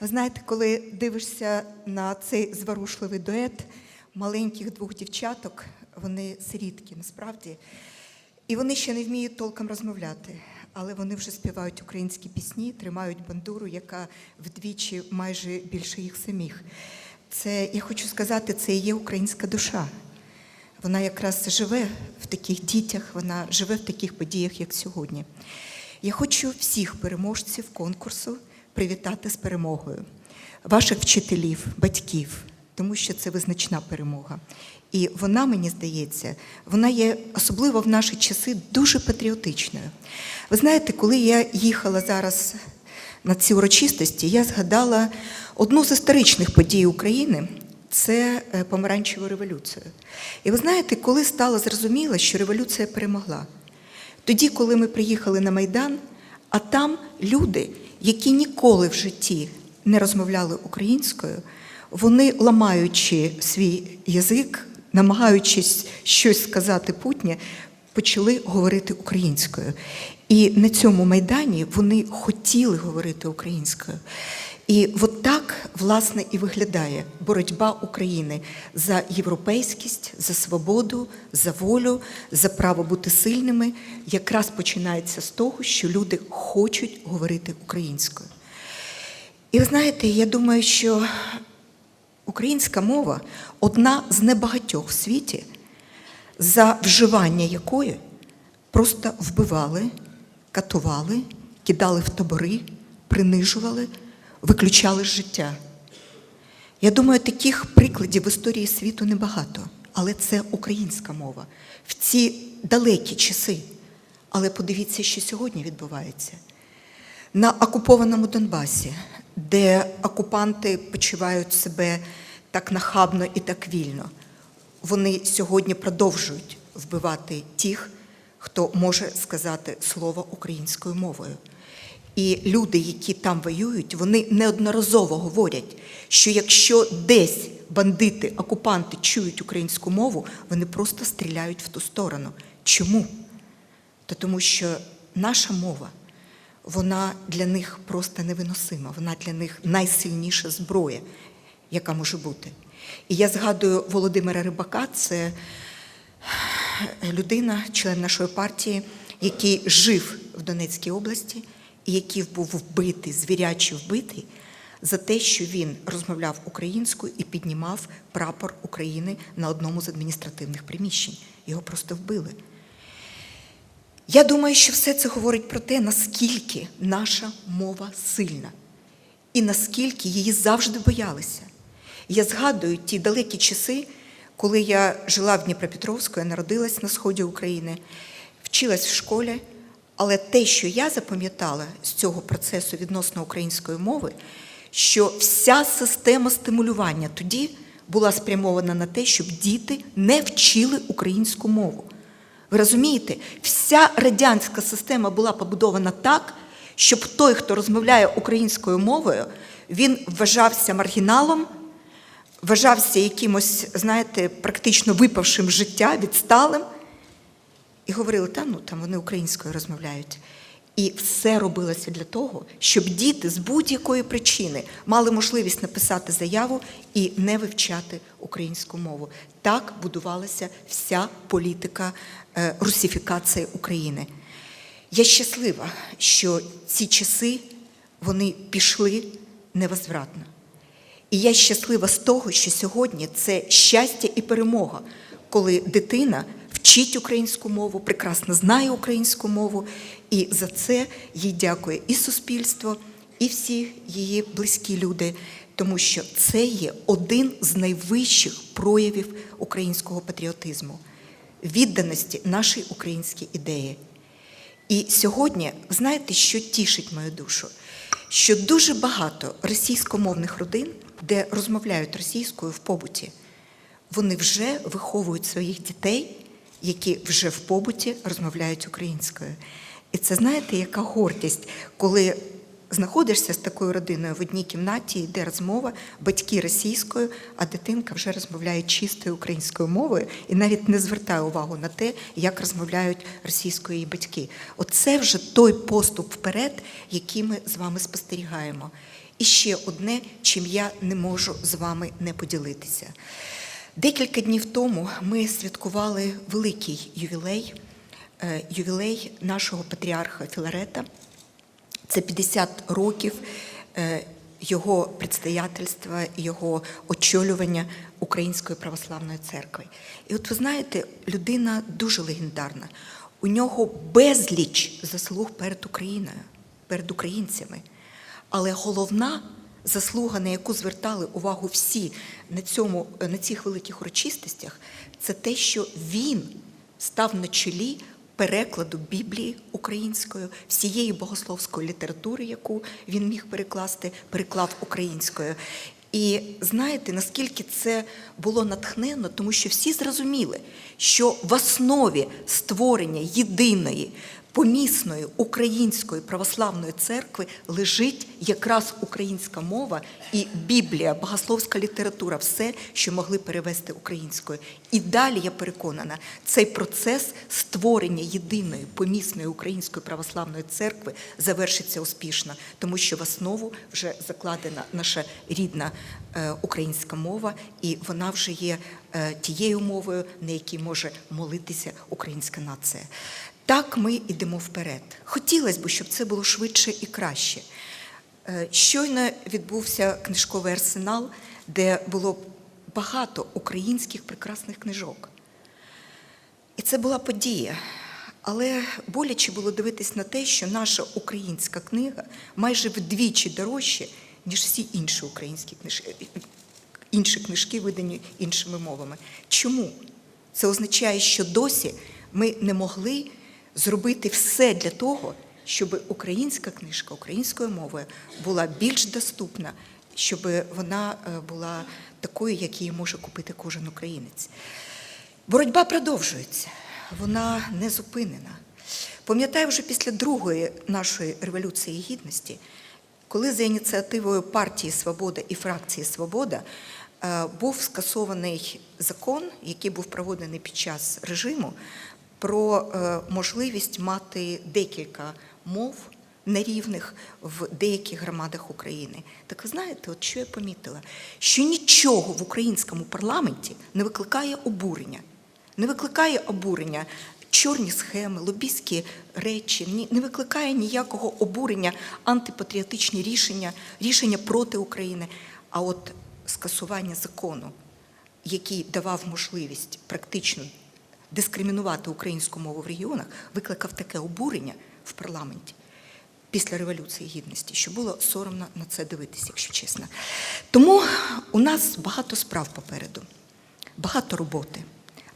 Ви знаєте, коли дивишся на цей зворушливий дует маленьких двох дівчаток, вони сирітки насправді, і вони ще не вміють толком розмовляти, але вони вже співають українські пісні, тримають бандуру, яка вдвічі майже більше їх самих. Це я хочу сказати, це і є українська душа. Вона якраз живе в таких дітях, вона живе в таких подіях, як сьогодні. Я хочу всіх переможців конкурсу привітати з перемогою, ваших вчителів, батьків, тому що це визначна перемога. І вона, мені здається, вона є особливо в наші часи дуже патріотичною. Ви знаєте, коли я їхала зараз на ці урочистості, я згадала одну з історичних подій України це е, помаранчеву революцію. І ви знаєте, коли стало зрозуміло, що революція перемогла, тоді, коли ми приїхали на Майдан, а там люди, які ніколи в житті не розмовляли українською, вони, ламаючи свій язик, намагаючись щось сказати путнє, почали говорити українською. І на цьому майдані вони хотіли говорити українською. І от власне, і виглядає боротьба України за європейськість, за свободу, за волю, за право бути сильними, якраз починається з того, що люди хочуть говорити українською. І ви знаєте, я думаю, що українська мова одна з небагатьох в світі, за вживання якої просто вбивали, катували, кидали в табори, принижували, виключали з життя. Я думаю, таких прикладів в історії світу небагато, але це українська мова в ці далекі часи. Але подивіться, що сьогодні відбувається. На окупованому Донбасі, де окупанти почувають себе так нахабно і так вільно, вони сьогодні продовжують вбивати тих, хто може сказати слово українською мовою. І люди, які там воюють, вони неодноразово говорять, що якщо десь бандити, окупанти чують українську мову, вони просто стріляють в ту сторону. Чому? Та тому що наша мова, вона для них просто невиносима, вона для них найсильніша зброя, яка може бути. І я згадую Володимира Рибака, це людина, член нашої партії, який жив в Донецькій області який був вбитий, звіряче вбитий за те, що він розмовляв українською і піднімав прапор України на одному з адміністративних приміщень. Його просто вбили. Я думаю, що все це говорить про те, наскільки наша мова сильна і наскільки її завжди боялися. Я згадую ті далекі часи, коли я жила в Дніпропетровську, я народилась на сході України, вчилась в школі. Але те, що я запам'ятала з цього процесу відносно української мови, що вся система стимулювання тоді була спрямована на те, щоб діти не вчили українську мову. Ви розумієте, вся радянська система була побудована так, щоб той, хто розмовляє українською мовою, він вважався маргіналом, вважався якимось, знаєте, практично випавшим життя, відсталим. І говорили, та ну там вони українською розмовляють. І все робилося для того, щоб діти з будь-якої причини мали можливість написати заяву і не вивчати українську мову. Так будувалася вся політика е, русифікації України. Я щаслива, що ці часи вони пішли невозвратно. І я щаслива з того, що сьогодні це щастя і перемога, коли дитина вчить українську мову, прекрасно знає українську мову, і за це їй дякує і суспільство, і всі її близькі люди, тому що це є один з найвищих проявів українського патріотизму, відданості нашій українській ідеї. І сьогодні, знаєте, що тішить мою душу? Що дуже багато російськомовних родин, де розмовляють російською в побуті, вони вже виховують своїх дітей, які вже в побуті розмовляють українською. І це знаєте, яка гордість, коли знаходишся з такою родиною в одній кімнаті, йде розмова, батьки російською, а дитинка вже розмовляє чистою українською мовою і навіть не звертає увагу на те, як розмовляють російською її батьки. Оце вже той поступ вперед, який ми з вами спостерігаємо. І ще одне, чим я не можу з вами не поділитися. Декілька днів тому ми святкували великий ювілей, е, ювілей нашого патріарха Філарета. Це 50 років е, його предстоятельства, його очолювання Української православної церкви. І от ви знаєте, людина дуже легендарна. У нього безліч заслуг перед Україною, перед українцями. Але головна заслуга, на яку звертали увагу всі на, цьому, на цих великих урочистостях, це те, що він став на чолі перекладу Біблії українською, всієї богословської літератури, яку він міг перекласти, переклав українською. І знаєте, наскільки це було натхненно, тому що всі зрозуміли, що в основі створення єдиної помісної української православної церкви лежить якраз українська мова і Біблія, богословська література, все, що могли перевести українською. І далі я переконана, цей процес створення єдиної помісної української православної церкви завершиться успішно, тому що в основу вже закладена наша рідна е, українська мова, і вона вже є е, тією мовою, на якій може молитися українська нація. Так ми йдемо вперед. Хотілося б, щоб це було швидше і краще. Е, Щойно відбувся книжковий арсенал, де було багато українських прекрасних книжок. І це була подія. Але боляче було дивитись на те, що наша українська книга майже вдвічі дорожча, ніж всі інші українські книжки, інші книжки, видані іншими мовами. Чому? Це означає, що досі ми не могли зробити все для того, щоб українська книжка українською мовою була більш доступна, щоб вона е, була такою, як її може купити кожен українець. Боротьба продовжується, вона не зупинена. Пам'ятаю, вже після другої нашої революції гідності, коли за ініціативою партії Свобода і фракції Свобода е, був скасований закон, який був проведений під час режиму, про е, можливість мати декілька мов нерівних в деяких громадах України. Так ви знаєте, от що я помітила? Що нічого в українському парламенті не викликає обурення. Не викликає обурення чорні схеми, лобійські речі, не викликає ніякого обурення антипатріотичні рішення, рішення проти України. А от скасування закону, який давав можливість практично дискримінувати українську мову в регіонах, викликав таке обурення в парламенті після Революції Гідності, що було соромно на це дивитися, якщо чесно. Тому у нас багато справ попереду, багато роботи.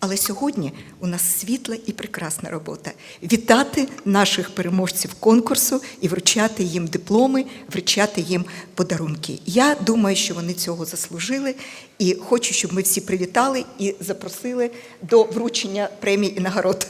Але сьогодні у нас світла і прекрасна робота вітати наших переможців конкурсу і вручати їм дипломи, вручати їм подарунки. Я думаю, що вони цього заслужили, і хочу, щоб ми всі привітали і запросили до вручення премій і нагород.